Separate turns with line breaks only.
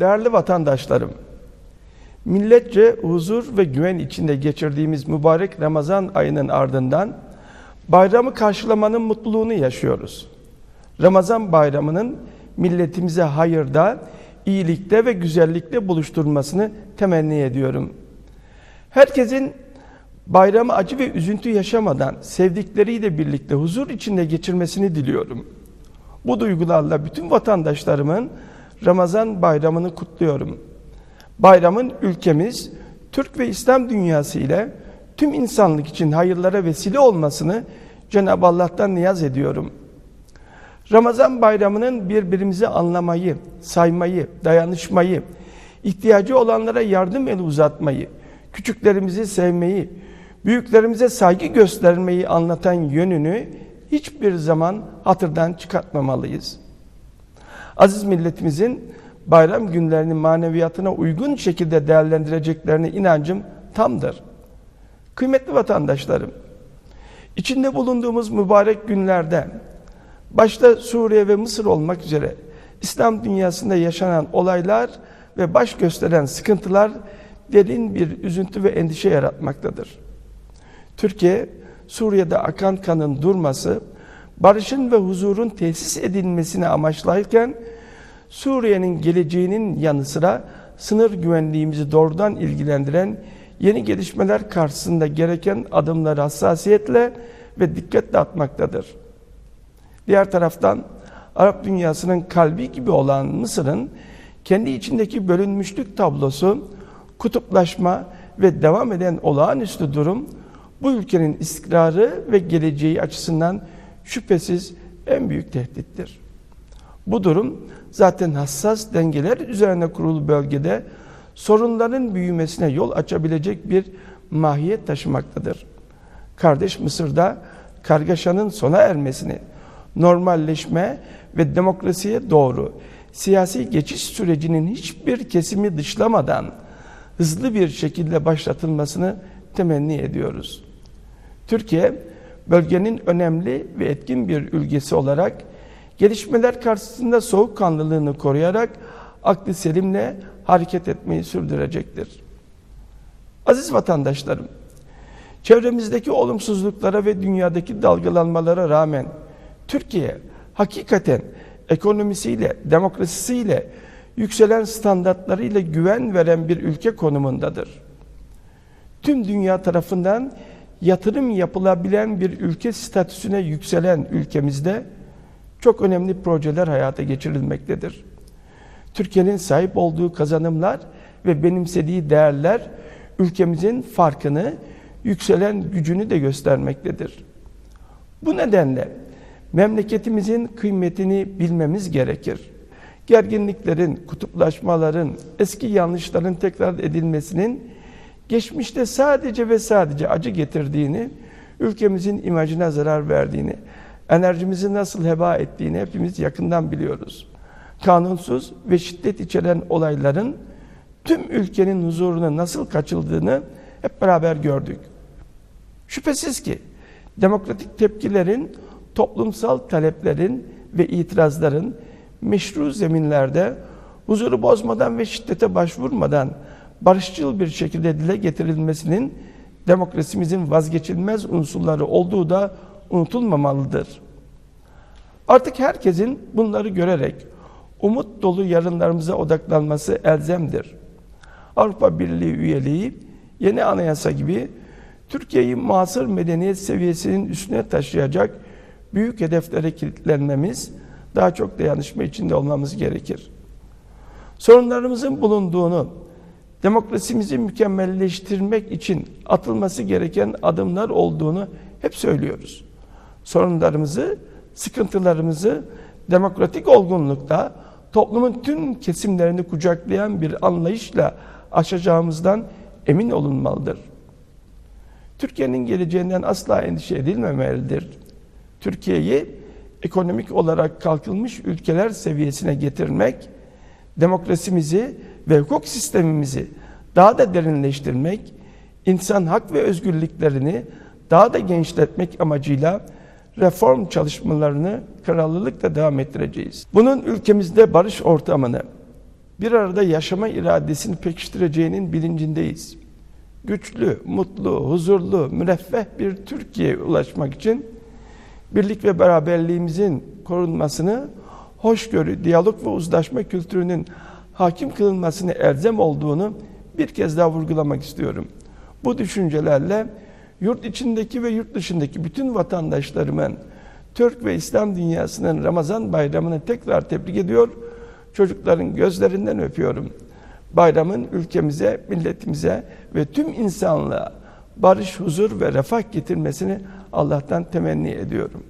Değerli vatandaşlarım, milletçe huzur ve güven içinde geçirdiğimiz mübarek Ramazan ayının ardından bayramı karşılamanın mutluluğunu yaşıyoruz. Ramazan bayramının milletimize hayırda, iyilikte ve güzellikte buluşturmasını temenni ediyorum. Herkesin bayramı acı ve üzüntü yaşamadan sevdikleriyle birlikte huzur içinde geçirmesini diliyorum. Bu duygularla bütün vatandaşlarımın Ramazan bayramını kutluyorum. Bayramın ülkemiz, Türk ve İslam dünyası ile tüm insanlık için hayırlara vesile olmasını Cenab-ı Allah'tan niyaz ediyorum. Ramazan bayramının birbirimizi anlamayı, saymayı, dayanışmayı, ihtiyacı olanlara yardım eli uzatmayı, küçüklerimizi sevmeyi, büyüklerimize saygı göstermeyi anlatan yönünü hiçbir zaman hatırdan çıkartmamalıyız. Aziz milletimizin bayram günlerini maneviyatına uygun şekilde değerlendireceklerine inancım tamdır. Kıymetli vatandaşlarım, içinde bulunduğumuz mübarek günlerde başta Suriye ve Mısır olmak üzere İslam dünyasında yaşanan olaylar ve baş gösteren sıkıntılar derin bir üzüntü ve endişe yaratmaktadır. Türkiye, Suriye'de akan kanın durması, barışın ve huzurun tesis edilmesini amaçlarken Suriye'nin geleceğinin yanı sıra sınır güvenliğimizi doğrudan ilgilendiren yeni gelişmeler karşısında gereken adımları hassasiyetle ve dikkatle atmaktadır. Diğer taraftan Arap dünyasının kalbi gibi olan Mısır'ın kendi içindeki bölünmüşlük tablosu, kutuplaşma ve devam eden olağanüstü durum bu ülkenin istikrarı ve geleceği açısından şüphesiz en büyük tehdittir. Bu durum zaten hassas dengeler üzerine kurulu bölgede sorunların büyümesine yol açabilecek bir mahiyet taşımaktadır. Kardeş Mısır'da kargaşanın sona ermesini, normalleşme ve demokrasiye doğru siyasi geçiş sürecinin hiçbir kesimi dışlamadan hızlı bir şekilde başlatılmasını temenni ediyoruz. Türkiye, bölgenin önemli ve etkin bir ülkesi olarak gelişmeler karşısında soğukkanlılığını koruyarak aklı selimle hareket etmeyi sürdürecektir. Aziz vatandaşlarım, çevremizdeki olumsuzluklara ve dünyadaki dalgalanmalara rağmen Türkiye hakikaten ekonomisiyle, demokrasisiyle, yükselen standartlarıyla güven veren bir ülke konumundadır. Tüm dünya tarafından yatırım yapılabilen bir ülke statüsüne yükselen ülkemizde çok önemli projeler hayata geçirilmektedir. Türkiye'nin sahip olduğu kazanımlar ve benimsediği değerler ülkemizin farkını, yükselen gücünü de göstermektedir. Bu nedenle memleketimizin kıymetini bilmemiz gerekir. Gerginliklerin, kutuplaşmaların, eski yanlışların tekrar edilmesinin geçmişte sadece ve sadece acı getirdiğini, ülkemizin imajına zarar verdiğini, enerjimizi nasıl heba ettiğini hepimiz yakından biliyoruz. Kanunsuz ve şiddet içeren olayların tüm ülkenin huzuruna nasıl kaçıldığını hep beraber gördük. Şüphesiz ki demokratik tepkilerin, toplumsal taleplerin ve itirazların meşru zeminlerde huzuru bozmadan ve şiddete başvurmadan barışçıl bir şekilde dile getirilmesinin demokrasimizin vazgeçilmez unsurları olduğu da unutulmamalıdır. Artık herkesin bunları görerek umut dolu yarınlarımıza odaklanması elzemdir. Avrupa Birliği üyeliği yeni anayasa gibi Türkiye'yi muasır medeniyet seviyesinin üstüne taşıyacak büyük hedeflere kilitlenmemiz, daha çok dayanışma içinde olmamız gerekir. Sorunlarımızın bulunduğunu, demokrasimizi mükemmelleştirmek için atılması gereken adımlar olduğunu hep söylüyoruz. Sorunlarımızı, sıkıntılarımızı demokratik olgunlukta toplumun tüm kesimlerini kucaklayan bir anlayışla aşacağımızdan emin olunmalıdır. Türkiye'nin geleceğinden asla endişe edilmemelidir. Türkiye'yi ekonomik olarak kalkınmış ülkeler seviyesine getirmek, demokrasimizi ve hukuk sistemimizi daha da derinleştirmek, insan hak ve özgürlüklerini daha da genişletmek amacıyla reform çalışmalarını kararlılıkla devam ettireceğiz. Bunun ülkemizde barış ortamını, bir arada yaşama iradesini pekiştireceğinin bilincindeyiz. Güçlü, mutlu, huzurlu, müreffeh bir Türkiye'ye ulaşmak için birlik ve beraberliğimizin korunmasını, hoşgörü, diyalog ve uzlaşma kültürünün hakim kılınmasını elzem olduğunu bir kez daha vurgulamak istiyorum. Bu düşüncelerle yurt içindeki ve yurt dışındaki bütün vatandaşlarımın Türk ve İslam dünyasının Ramazan bayramını tekrar tebrik ediyor. Çocukların gözlerinden öpüyorum. Bayramın ülkemize, milletimize ve tüm insanlığa barış, huzur ve refah getirmesini Allah'tan temenni ediyorum.